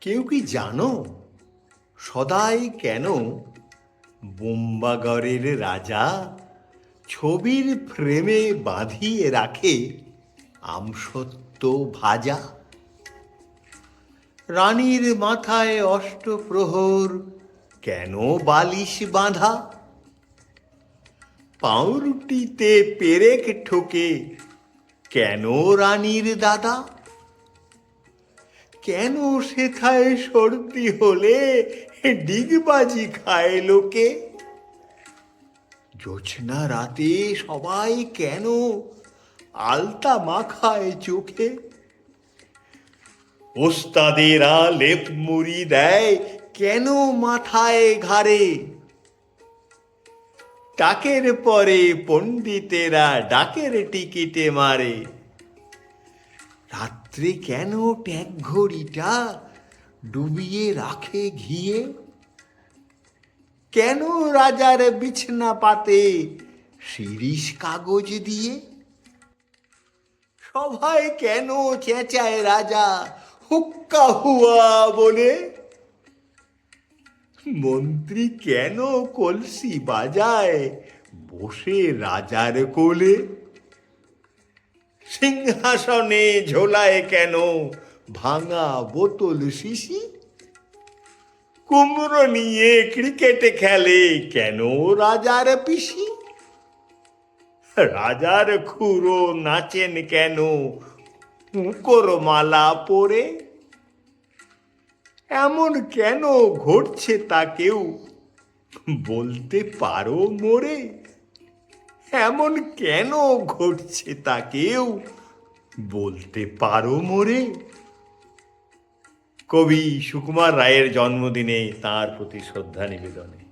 কেউ কি জানো? সদাই কেন বোম্বাগড়ের রাজা ছবির ফ্রেমে বাঁধিয়ে রাখে আমসত্ব ভাজা? রানীর মাথায় অষ্টপ্রহর কেন বালিশ বাঁধা? পাউরুটিতে পেরেক ঠোকে কেন রানীর দাদা? কেন সেথায় সর্দি হলে ডিগবাজি খায় লোকে? জোছনা রাতে সবাই কেন আলতা মাখায় চোখে? ওস্তাদেরা লেপ মুড়ি দেয় কেন মাথায় ঘাড়ে? টাকের পরে পণ্ডিতেরা ডাকের টিকিটে মারে। রাত্রে কেন ট্যাগ ঘড়িটা ডুবিয়ে রাখে ঘিয়ে? কেন রাজার বিছনা পাতে শিরিষ কাগজ দিয়ে? সবাই কেন চেঁচায় রাজা হুক্কা হুয়া বলে? মন্ত্রী কেন কলসি বাজায় বসে রাজার কোলে? সিংহাসনে ঝোলায় কেন? ভাঙা বোতল শিশি? কুমড়ো নিয়ে ক্রিকেটে খেলে কেন রাজার পিসি? রাজার খুড়ো নাচেন কেন? মালা পরে? এমন কেন ঘটছে তা কেউ বলতে পারো মোরে? এমন কেন ঘটছে তা কেউ বলতে পারো মোরে? কবি সুকুমার রায়ের জন্মদিনে তার প্রতি শ্রদ্ধা নিবেদনে।